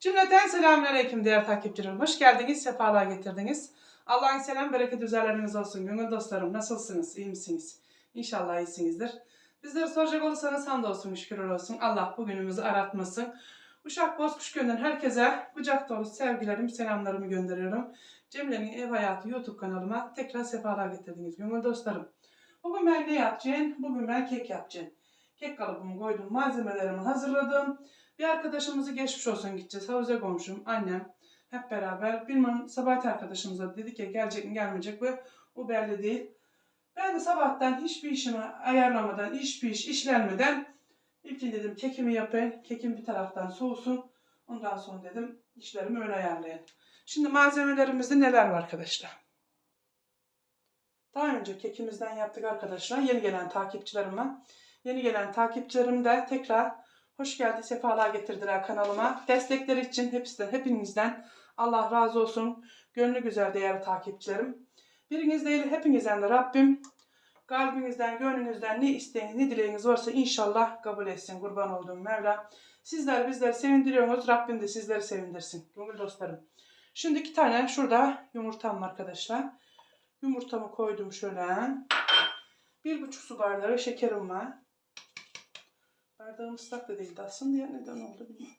Cümleten selamünaleyküm değerli takipçilerim. Hoş geldiniz, sefalar getirdiniz. Allah'ın selam, bereket üzerleriniz olsun. Gönül dostlarım nasılsınız, iyi misiniz? İnşallah iyisinizdir. Bizleri soracak olursanız hamdolsun, şükürler olsun. Allah bugünümüzü aratmasın. Uşak Bozkuş Gönül'den herkese kucak dolusu sevgilerimi, selamlarımı gönderiyorum. Cemile'nin Ev Hayatı YouTube kanalıma tekrar sefalar getirdiniz gönül dostlarım. Bugün ben ne yapacağım? Bugün ben kek yapacağım. Kek kalıbımı koydum, malzemelerimi hazırladım. Bir arkadaşımızı geçmiş olsun gideceğiz. Havuze komşum, annem hep beraber. Bilmem sabah arkadaşımıza dedik ya gelecek mi gelmeyecek mi o belli değil. Ben de sabahtan hiçbir işimi ayarlamadan, hiçbir iş işlenmeden ilk dedim kekimi yapayım. Kekim bir taraftan soğusun. Ondan sonra dedim işlerimi öyle ayarlayayım. Şimdi malzemelerimizde neler var arkadaşlar? Daha önce kekimizden yaptık arkadaşlar. Yeni gelen takipçilerime. Yeni gelen takipçilerim de tekrar hoş geldi, sefalar getirdiler kanalıma. Destekleri için hepsinden, hepinizden Allah razı olsun. Gönlü güzel değerli takipçilerim. Biriniz değil hepinizden de Rabbim kalbinizden, gönlünüzden ne isteğiniz, ne dileğiniz varsa inşallah kabul etsin. Kurban olduğum Mevla. Sizler bizleri sevindiriyorsunuz. Rabbim de sizleri sevindirsin. Gönül dostlarım. Şimdi iki tane şurada yumurtam arkadaşlar. Yumurtamı koydum şöyle. Bir buçuk su bardağı şekerim var. Bardağım ıslak da değildi aslında ya neden oldu bilmiyorum.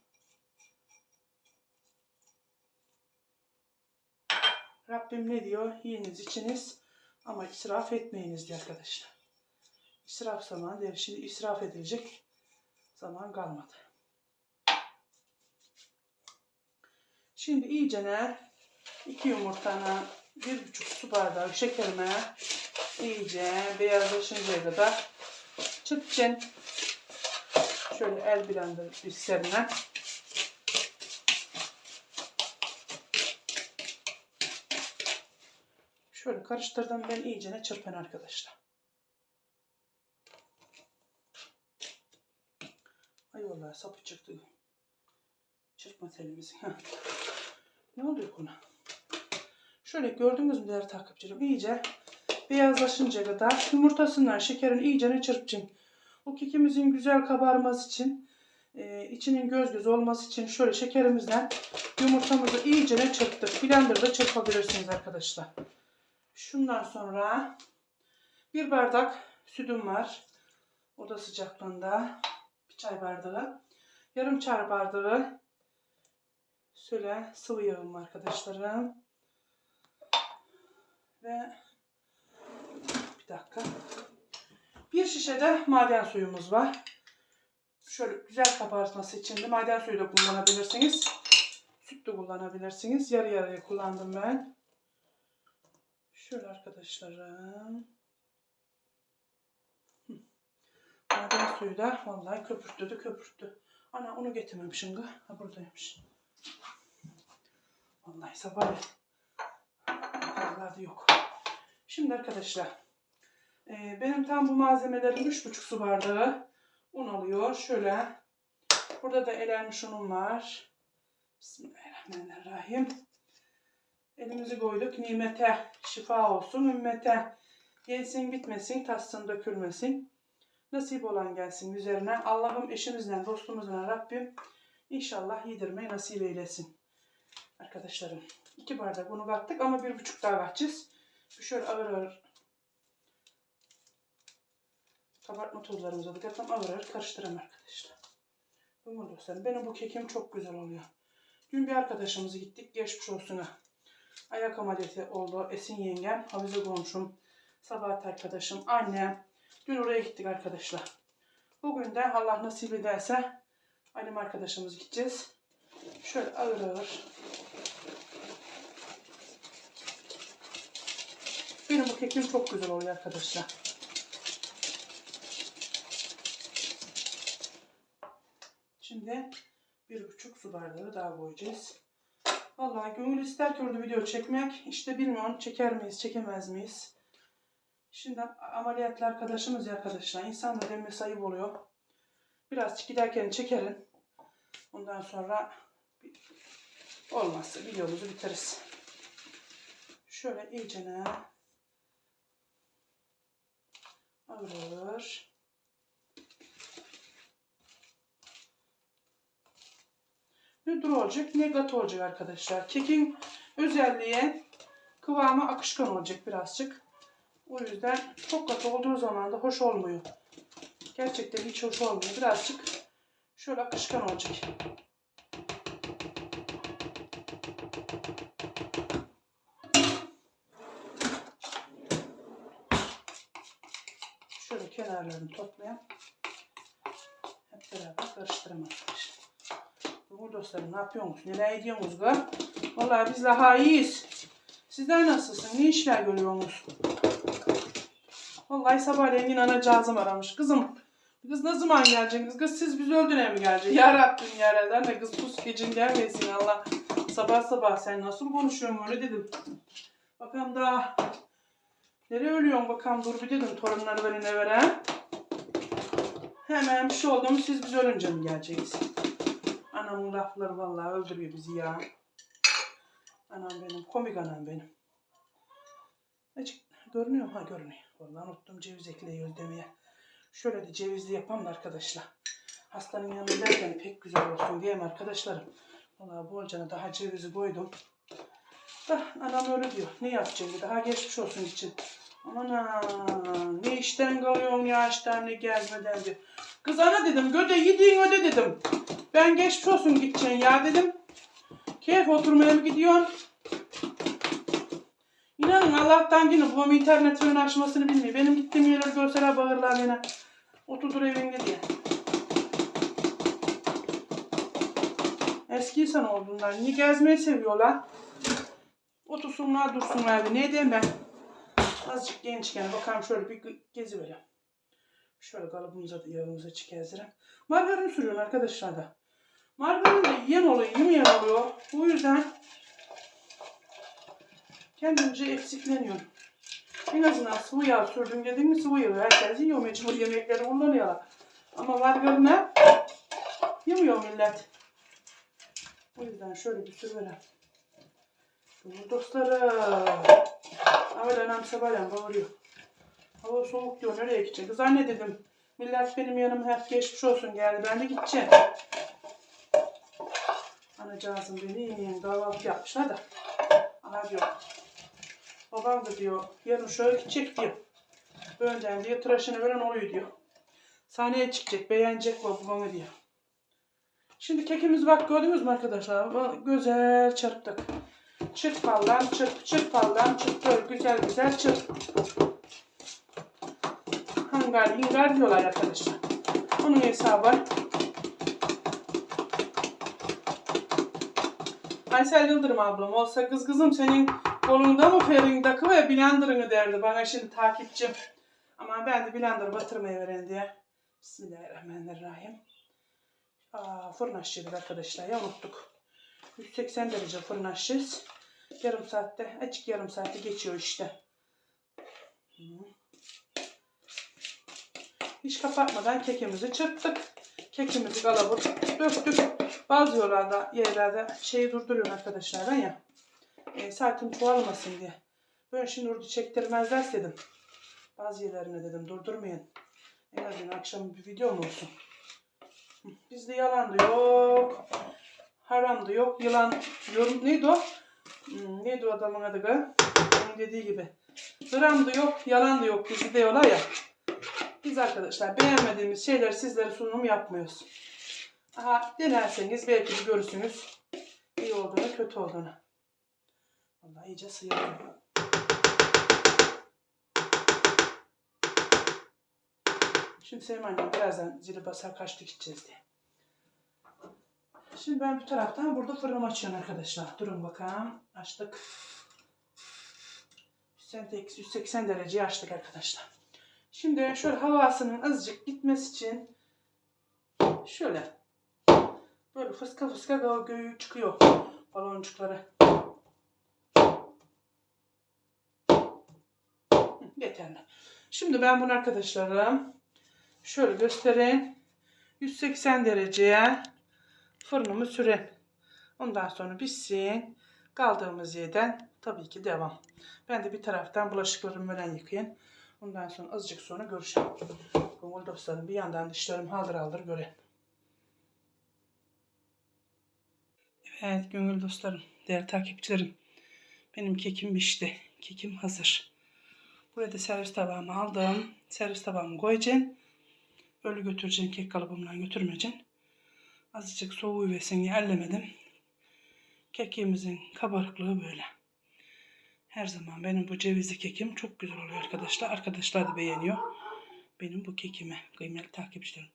Rabbim ne diyor? Yiyiniz içiniz ama israf etmeyiniz diyor arkadaşlar. İsraf zaman der. Şimdi israf edilecek zaman kalmadı. Şimdi iyicene iki yumurtana bir buçuk su bardağı şekerime iyice beyazlaşıncaya kadar çırpacaksın. Şöyle el blender üzerine. Şöyle karıştırdım ben iyicene çırpın arkadaşlar. Ay vallahi sapı çıktı. Çırpma telimizin. Heh. Ne oluyor buna? Şöyle gördünüz mü değerli takipçilerim? İyice beyazlaşıncaya kadar yumurtasından şekerin iyicene çırpacaksın. Bu kekimizin güzel kabarması için, e, içinin göz göz olması için şöyle şekerimizden yumurtamızı iyicene çırptık. Blender'da çırpabilirsiniz arkadaşlar. Şundan sonra bir bardak sütüm var. Oda sıcaklığında bir çay bardağı. Yarım çay bardağı şöyle sıvı yağım arkadaşlarım. Ve bir dakika. Bir şişe de maden suyumuz var. Şöyle güzel kabartması için de maden suyu da kullanabilirsiniz. Süt de kullanabilirsiniz. Yarı yarıya kullandım ben. Şöyle arkadaşlarım. Maden suyu da vallahi köpürttü de köpürttü. Ana onu getirmemişim. Ha buradaymış. Vallahi sabah Vallahi yok. Şimdi arkadaşlar e, benim tam bu malzemelerim 3,5 su bardağı un oluyor. Şöyle burada da elenmiş unum var. Bismillahirrahmanirrahim. Elimizi koyduk. Nimete şifa olsun. Ümmete gelsin bitmesin, tatsın dökülmesin. Nasip olan gelsin üzerine. Allah'ım eşimizden, dostumuzdan Rabbim inşallah yedirmeyi nasip eylesin. Arkadaşlarım. iki bardak bunu kattık ama bir buçuk daha katacağız. Şöyle ağır ağır kabartma tozlarımıza. Ağır ağır karıştıralım arkadaşlar. Umur dostlarım. Benim bu kekim çok güzel oluyor. Dün bir arkadaşımızı gittik. Geçmiş olsun ha. Ayak ameliyatı oldu. Esin yengem, havize komşum, Sabahat arkadaşım, annem. Dün oraya gittik arkadaşlar. Bugün de Allah nasip ederse Alim arkadaşımız gideceğiz. Şöyle ağır ağır. Benim bu kekim çok güzel oluyor arkadaşlar. Şimdi bir buçuk su bardağı daha koyacağız. Vallahi gönül ister ki orada video çekmek. İşte bilmiyorum çeker miyiz, çekemez miyiz? Şimdi ameliyatlı arkadaşımız ya arkadaşlar. İnsan da demme sayıp oluyor. Biraz giderken çekerim. Ondan sonra olmazsa videomuzu biteriz. Şöyle iyicene ağır ne duru olacak ne katı olacak arkadaşlar. Kekin özelliği kıvamı akışkan olacak birazcık. O yüzden çok katı olduğu zaman da hoş olmuyor. Gerçekten hiç hoş olmuyor. Birazcık şöyle akışkan olacak. Şöyle kenarlarını toplayalım. Hep beraber karıştıralım arkadaşlar. Bu dostlarım ne yapıyorsunuz? Neler ediyorsunuz? Vallahi biz daha iyiyiz. Sizler nasılsın? Ne işler görüyorsunuz? Vallahi sabahleyin yine anacığızım aramış. Kızım Kız ne zaman geleceksiniz? Kız siz biz öldüğüne mi gelecek? Ya Rabbim ya kız pus gecin gelmesin Allah. Sabah sabah sen nasıl konuşuyorsun öyle dedim. Bakalım daha nereye ölüyorsun bakalım dur bir dedim torunları benimle veren. Hemen bir şey oldu mu siz biz ölünce mi geleceksiniz? Anamın lafları vallahi öldürüyor bizi ya. Anam benim, komik anam benim. Açık görünüyor mu? Ha görünüyor. Vallahi unuttum ceviz ekleyiyoruz demeye. Şöyle de cevizli yapalım da arkadaşlar. Hastanın yanına giderken pek güzel olsun diyeyim arkadaşlarım. Vallahi bolcana daha cevizi koydum. Da anam öyle diyor. Ne yapacağım? Daha geçmiş olsun için. Aman ha, ne işten kalıyorsun ya işten ne gezmeden diyor. Kız ana dedim göde yediğin öde dedim. Ben geçmiş olsun gideceksin ya dedim. Keyif oturmaya mı gidiyorsun? İnanın Allah'tan yine babam internetin açmasını bilmiyor. Benim gittiğim yerler görseler bağırlar bana. Oturdur evinde diye. Eski insan olduğundan niye gezmeyi seviyorlar? Otursunlar dursunlar bir. Ne diyeyim ben? Azıcık gençken bakalım şöyle bir gezi böyle. Şöyle kalıbımıza da yağımıza çıkarırım. Margarin sürüyorum arkadaşlar da. Margarin de yiyen oluyor, yemeyen oluyor. Bu yüzden kendimce eksikleniyorum. En azından sıvı yağ sürdüm dedim mi sıvı yağ. Herkes yiyor mecbur yemekleri kullanıyorlar. Ama margarine yemiyor millet. O yüzden şöyle bir sürüyorum. Bu dostlarım. Ahmet anam sabahleyin bağırıyor. Hava soğuk diyor nereye gidecek? Kız dedim. Millet benim yanıma hep geçmiş olsun geldi. Ben de gideceğim. Anacığızım beni kahvaltı yapmışlar da. Ana diyor. Babam da diyor yarın şöyle gidecek diyor. Önden diyor tıraşını veren oluyor diyor. Sahneye çıkacak beğenecek babamı diyor. Şimdi kekimiz bak gördünüz mü arkadaşlar? Güzel çırptık. Çırp pallan çırp çırp pallan çırp güzel güzel çırp. Hangar hingar diyorlar arkadaşlar. Onun hesabı. Aysel Yıldırım ablam olsa kız kızım senin kolunda mı ferindaki ve blenderını derdi bana şimdi takipçim. Ama ben de blender batırmaya veren diye. Bismillahirrahmanirrahim. Aa, fırın açıyorduk arkadaşlar ya unuttuk. 180 derece fırın açacağız. Yarım saatte, açık yarım saatte geçiyor işte. Hiç kapatmadan kekimizi çırptık. Kekimizi kalıbı döktük. Bazı yollarda, yerlerde şeyi durduruyorum arkadaşlar ben ya. E, saatim çoğalmasın diye. Ben şimdi orada çektirmezler dedim. Bazı yerlerine dedim durdurmayın. En azından akşam bir video mu olsun. Bizde yalan da yok. Haram da yok. Yılan yorum neydi o? Hmm, neydi o adamın adı? Onun dediği gibi. Dram da yok, yalan da yok. Bizi diyorlar ya. Biz arkadaşlar beğenmediğimiz şeyleri sizlere sunum yapmıyoruz. Aha denerseniz belki görürsünüz. iyi olduğunu, kötü olduğunu. Vallahi iyice sıyırdım. Şimdi Sevim annem birazdan zili basar kaçtı gideceğiz diye. Şimdi ben bu taraftan burada fırınımı açıyorum arkadaşlar. Durun bakalım. Açtık. 180, 180 derece açtık arkadaşlar. Şimdi şöyle havasının azıcık gitmesi için şöyle böyle fıska fıska gö- göğü çıkıyor baloncukları. Yeterli. Şimdi ben bunu arkadaşlarım şöyle göstereyim. 180 dereceye fırınımı süren. Ondan sonra pişsin. Kaldığımız yerden tabii ki devam. Ben de bir taraftan bulaşıklarımı böyle yıkayayım. Ondan sonra azıcık sonra görüşelim. Gönül dostlarım bir yandan dişlerim haldır haldır görelim. Evet gönül dostlarım, değerli takipçilerim. Benim kekim pişti. Kekim hazır. Buraya da servis tabağımı aldım. Servis tabağımı koyacağım. Öyle götüreceğim kek kalıbımdan götürmeyeceğim. Azıcık soğuğu versin diye ellemedim. Kekiğimizin kabarıklığı böyle. Her zaman benim bu cevizli kekim çok güzel oluyor arkadaşlar. Arkadaşlar da beğeniyor. Benim bu kekimi kıymetli takipçilerim.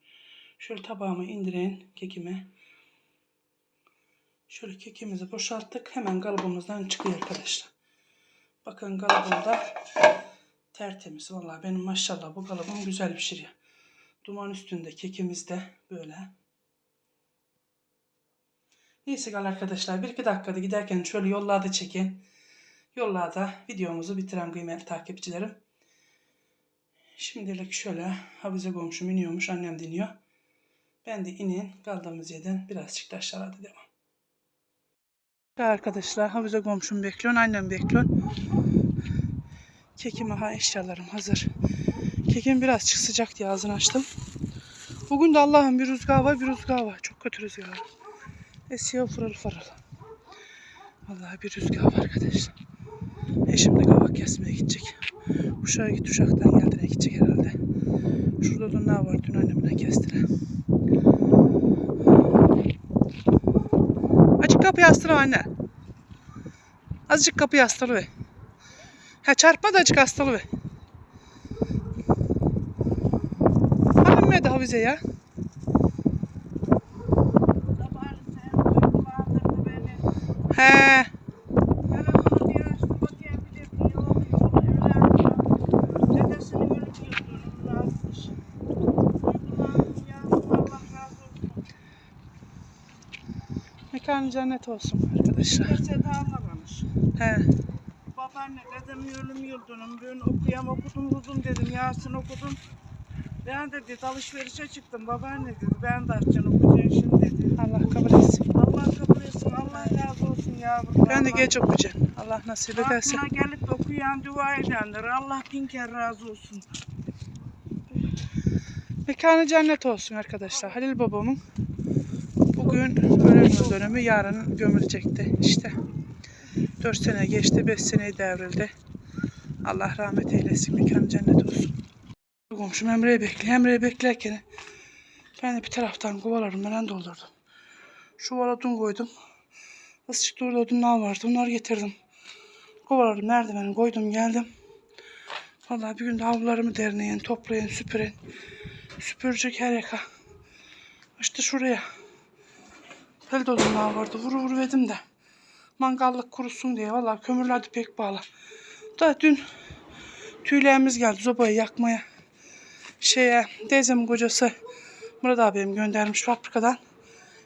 Şöyle tabağımı indirin kekimi. Şöyle kekimizi boşalttık. Hemen kalıbımızdan çıkıyor arkadaşlar. Bakın kalıbım da tertemiz. Vallahi benim maşallah bu kalıbım güzel pişiriyor. Duman üstünde kekimiz de böyle. Neyse gal arkadaşlar bir iki dakikada giderken şöyle yollarda çekin. Yollarda videomuzu bitiren kıymetli takipçilerim. Şimdilik şöyle havize komşum iniyormuş annem dinliyor. Ben de inin kaldığımız yerden birazcık da aşağıda devam. Arkadaşlar havize komşum bekliyor, annem bekliyor. Kekim ha eşyalarım hazır. Kekim birazcık sıcak diye ağzını açtım. Bugün de Allah'ım bir rüzgar var, bir rüzgar var. Çok kötü rüzgar var. Esiyor fırıl fırıl. Vallahi bir rüzgar var arkadaşlar. Eşim de kavak kesmeye gidecek. Uşağa git uşaktan geldiğine gidecek herhalde. Şurada da ne var dün annemle kestiler. Açık kapıyı astıra anne. Azıcık kapıyı astıra ve. Ha çarpma da açık astıra ve. Hanım daha bize ya. He. Mekanı cennet olsun arkadaşlar. He. Babaanne dedim yölüm yıldönüm. Bugün okuyam okudum kuzum dedim. Yasin okudum. Ben de dedi alışverişe çıktım. Babaanne dedi ben de açacaksın okuyacaksın şimdi dedi. Allah kabul etsin. Allah kabul etsin. Allah razı olsun yavrum. Ben de geç okuyacağım. Allah nasip ederse. Aklına gelip okuyan dua edenler Allah bin kere razı olsun. Mekanı cennet olsun arkadaşlar. Halil babamın bugün yıl dönümü yarın gömülecekti. İşte 4 sene geçti, 5 sene devrildi. Allah rahmet eylesin, mekanı cennet olsun. Komşum Emre'yi bekliyor. Emre'yi beklerken ben de bir taraftan kovalarımdan doldurdum. Şu odun koydum. Isıcık doğru odunlar vardı. Onları getirdim. Kovalarım nerede benim? Koydum geldim. Vallahi bir gün de havlularımı derneyin, toplayın, süpürün. Süpürecek her yaka. İşte şuraya. Tel dolumlar vardı. Vuru vuru verdim de. Mangallık kurusun diye. Vallahi kömürler de pek bağlı. Da dün tüylerimiz geldi zobayı yakmaya. Şeye, teyzemin kocası Murat abim göndermiş fabrikadan.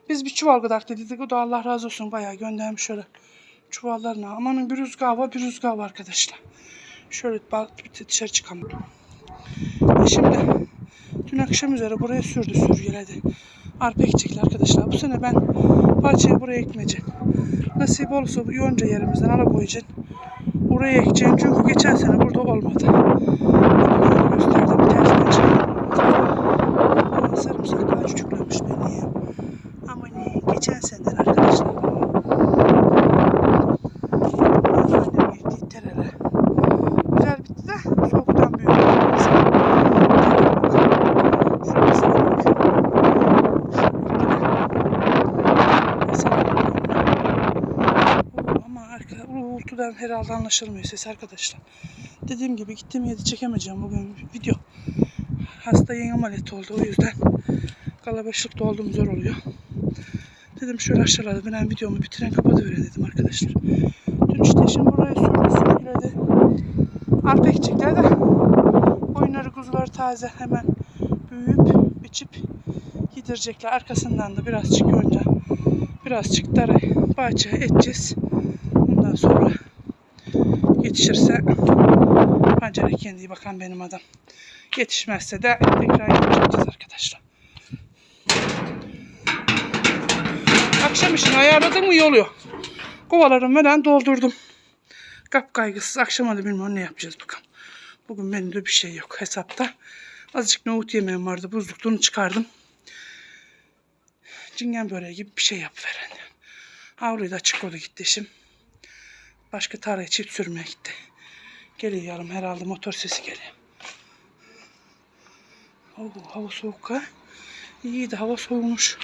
Biz bir çuval kadar dedik. O da Allah razı olsun bayağı göndermiş şöyle çuvallarına. Amanın bir rüzgar var, bir rüzgar var arkadaşlar. Şöyle dışarı çıkamadım. E Şimdi Dün akşam üzere buraya sürdü sürgüledi. Arpa ekecekler arkadaşlar. Bu sene ben parçayı buraya ekmeyeceğim. Nasip olursa yonca yerimizden ala. Oraya ekeceğim çünkü geçen sene burada olmadı. Gösterdim tersine çıkardım. Sarımsaklar çocuklarmış beni. Ama ne geçen seneden arkadaşlar. Annem ektiği terere. Güzel bitti de soğuktan büyüdü. Şurası ama arka, uğultudan herhalde anlaşılmıyor ses arkadaşlar. Dediğim gibi gittiğim yerde çekemeyeceğim bugün video. Hasta yeni ameliyat oldu o yüzden kalabalıkta olduğum zor oluyor. Dedim şöyle aşağıda ben videomu bitiren kapatıverin dedim arkadaşlar. Dün işte şimdi buraya sürdü sürgüledi. Arpa ekecekler de Oyunları kuzuları taze hemen büyüyüp biçip yedirecekler. Arkasından da birazcık yonca, birazcık darı bahçe edeceğiz. Ondan sonra yetişirse pancara kendi bakan benim adam. Yetişmezse de tekrar yapacağız arkadaşlar. Akşam işini ayarladım mı iyi oluyor. Kovalarımı ben doldurdum. Kap kaygısız akşama da bilmem ne yapacağız bakalım. Bugün benim de bir şey yok hesapta. Azıcık nohut yemeğim vardı. Buzlukta çıkardım. Cingen böreği gibi bir şey yapıveren. Avluyu da açık oldu gitti şimdi. Başka tarlaya çift sürmeye gitti. Geliyor yarım herhalde motor sesi geliyor. Oo, hava soğuk ha. İyiydi hava soğumuş.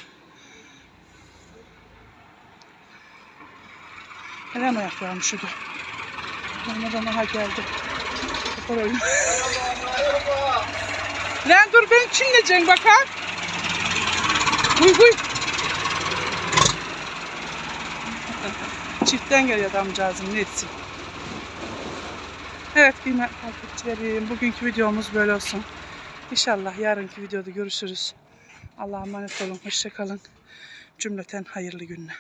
Neden ayak yağmış idi? Ramazan aha geldi. Kapar oyun. Lan dur ben çimleyeceğim bakar. Huy huy. Çiftten geliyor adamcağızım ne etsin. Evet kıymetli takipçilerim bugünkü videomuz böyle olsun. İnşallah yarınki videoda görüşürüz. Allah'a emanet olun. Hoşçakalın. Cümleten hayırlı günler.